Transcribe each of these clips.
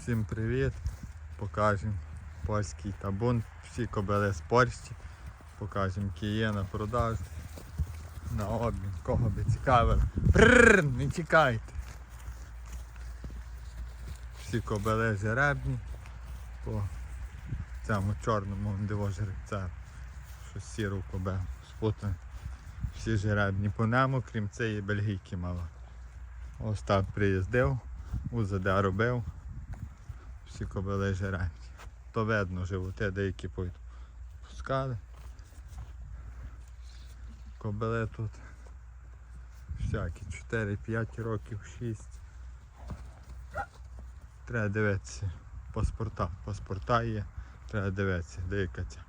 Всім привіт! Покажемо польський табун, всі кобили з Польщі. Покажемо, є на продаж. На обмін, кого би цікавило. Прррр, не тікайте. Всі кобили жеребні по цьому чорному диво жеребця. Що сіру кобилу спутано. Всі жеребні по нему, крім цієї бельгійки мало. Ось так приїздив, УЗД робив. Всі кобили жеребні. То видно животи деякі. Пускали. Кобили тут всякі 4-5 років, 6. Треба дивитися паспорта. Паспорта є, треба дивитися, деяка ця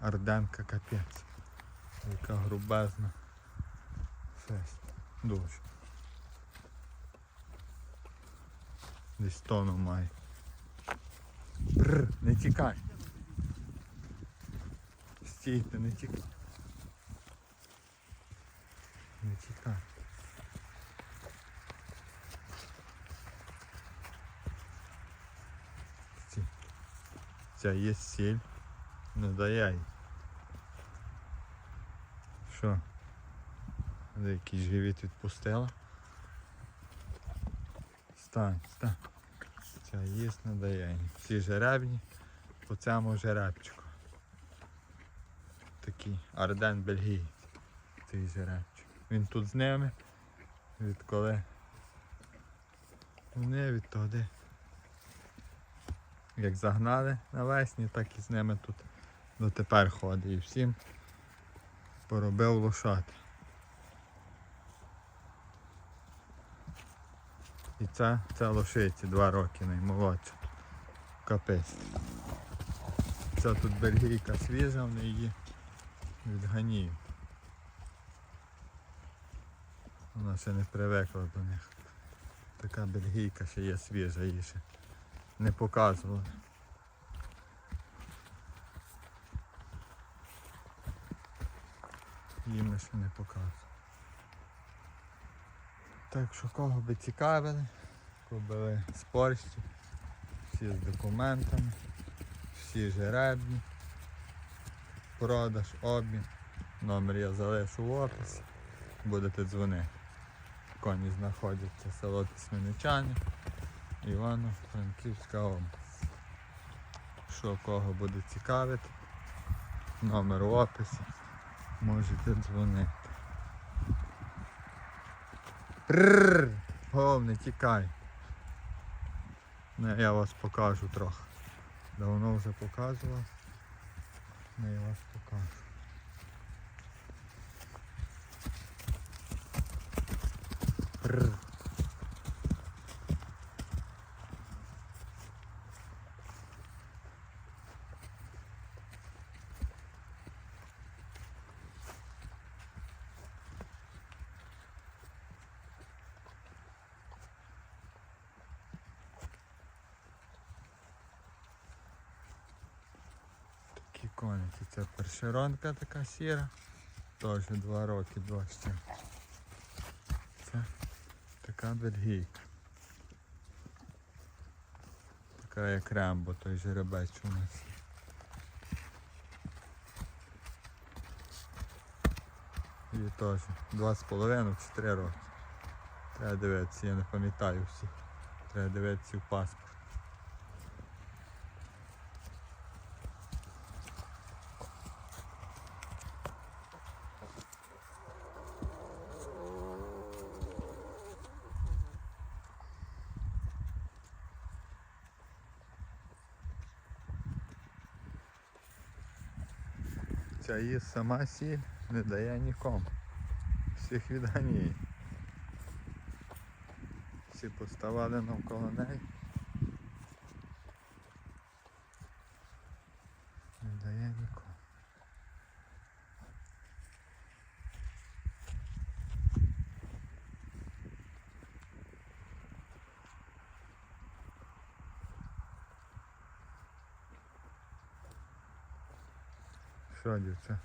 арденка капець. Яка грубезна. Фест. Дуже. Десь тону має. Бррр, не тікай. Стійте, не тікай. Не тікай. Стій. Ця є сіль. Не дає їй. Що? Деякий живіт відпустила. Стань, стань. Ця їсть не дає. Ці жеребні по цьому жеребчику. Такий Арден Бельгій. Цей жеребчик. Він тут з ними. Відколи. Не відтоді. Як загнали навесні, так і з ними тут дотепер ходить. І всім поробив лошати. І це, це лошиці два роки наймолодша. Капець. Це тут бельгійка свіжа, в неї відганію. Вона ще не привикла до них. Така бельгійка ще є свіжа, її ще не показувала. Її ми ще не показували. Так що кого би цікавили, кобили з Польщі, всі з документами, всі жеребні, продаж, обмін. Номер я залишу в описі, будете дзвонити. Коні знаходяться село Тисменичани, Івано-Франківська область. Що кого буде цікавити, номер в описі, можете дзвонити. Прррр, гов, тікай. Не, я вас покажу трохи. Давно вже показував. Не, я вас покажу. Прррр. Коники. Це першеронка така сіра. Теж два роки, ще. Це така бельгійка. Така як рембо, той жеребець у нас. І теж два з половиною чи три роки. Треба дивитися, я не пам'ятаю всіх. Треба дивитися в паспорт. Ця її сама сіль не дає нікому. Всіх відганіє. Всі поставали навколо неї. розсадяться.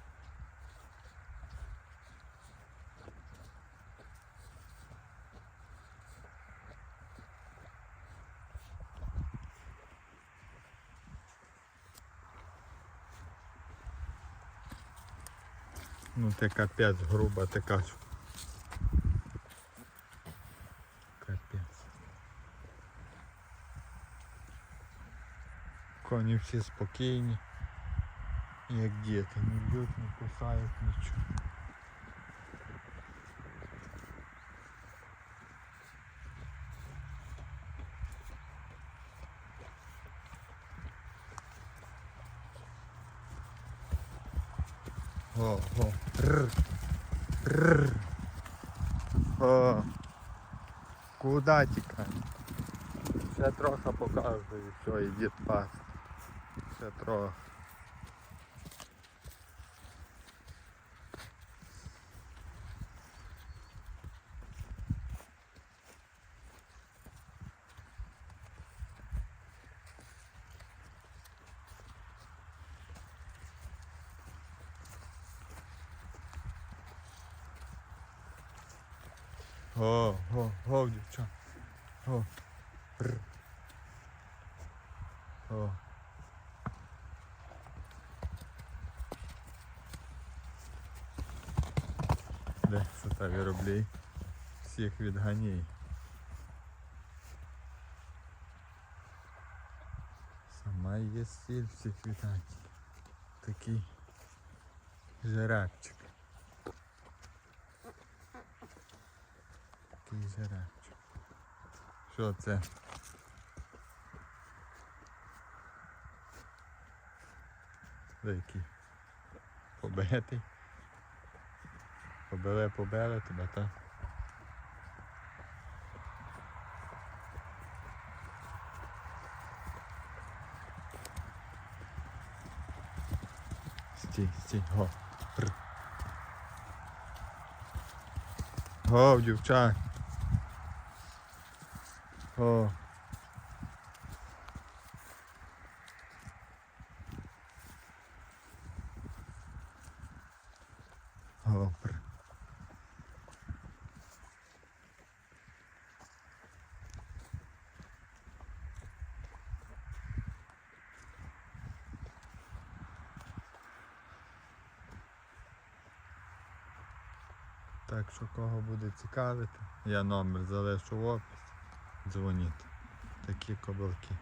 Ну ти капець грубо ти кажу. Капець. Коні все спокійні. як діти, не б'ють, не кусають нічого. О, о, рр, рр. О, куда тікає? Ще трохи показую, все, іди пас. Ще трохи. О, о, о, дівчат. О. Р. О. Де що так виробляй? Всіх відганяй. Сама є стіль всіх відганяй. Такий жеребчик. Жеребчик. Що це? Деякий побитий. Побили, побили тебе, так? Стій, стій, го. Го, дівчат. О. Так що кого буде цікавити, я номер залишу в описі. Дзвоніть. Такі кобилки.